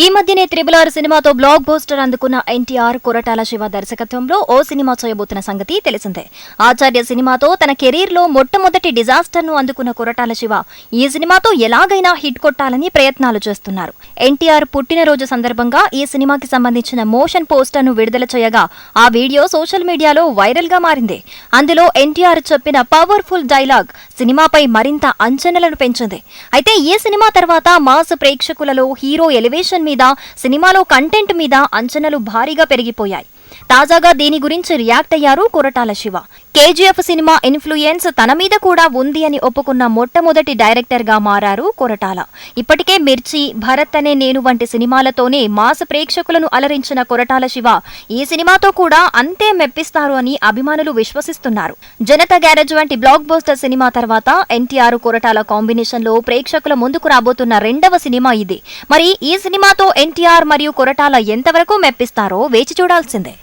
ఈ మధ్యనే triple R సినిమాతో బ్లాక్ బోస్టర్ అందుకున్న ఎన్టీఆర్ కొరటాల శివ దర్శకత్వంలో ఓ సినిమా చేయబోతున్న సంగతి తెలిసిందే. ఆచార్య సినిమాతో తన కెరీర్లో మొట్టమొదటి డిజాస్టర్ను అందుకున్న కొరటాల శివ ఈ సినిమాతో ఎలాగైనా హిట్ కొట్టాలని ప్రయత్నాలు చేస్తున్నారు. ఎన్టీఆర్ పుట్టినరోజు సందర్భంగా ఈ సినిమాకి సంబంధించిన మోషన్ పోస్టర్ను విడుదల చేయగా ఆ వీడియో సోషల్ మీడియాలో వైరల్గా మారింది. అందులో ఎన్టీఆర్ చెప్పిన పవర్ఫుల్ డైలాగ్ సినిమాపై మరింత అంచనలను పెంచింది. అయితే ఈ సినిమా తర్వాత మాస్ ప్రేక్షకులలో హీరో ఎలివేషన్ మీద సినిమాలో కంటెంట్ మీద అంచనాలు భారీగా పెరిగిపోయాయి. తాజాగా దీని గురించి రియాక్ట్ అయ్యారు Koratala Siva. KGF cinema influence తన మీద కూడా ఉంది అని ఒప్పుకున్న మొట్టమొదటి డైరెక్టర్గా మారారు కొరటాల. ఇప్పటికే మిర్చి భరత్ అనే నేను వంటి సినిమాలతోనే మాస్ ప్రేక్షకులను అలరించిన కొరటాల శివ ఈ సినిమాతో కూడా అంతే మెప్పిస్తారు అని అభిమానులు విశ్వసిస్తున్నారు. జనతా గ్యారేజ్ వంటి బ్లాక్ బోస్టర్ సినిమా తర్వాత ఎన్టీఆర్ కొరటాల కాంబినేషన్లో ప్రేక్షకుల ముందుకు రాబోతున్న రెండవ సినిమా ఇది. మరి ఈ సినిమాతో ఎన్టీఆర్ మరియు కొరటాల ఎంతవరకు మెప్పిస్తారో వేచి చూడాల్సిందే.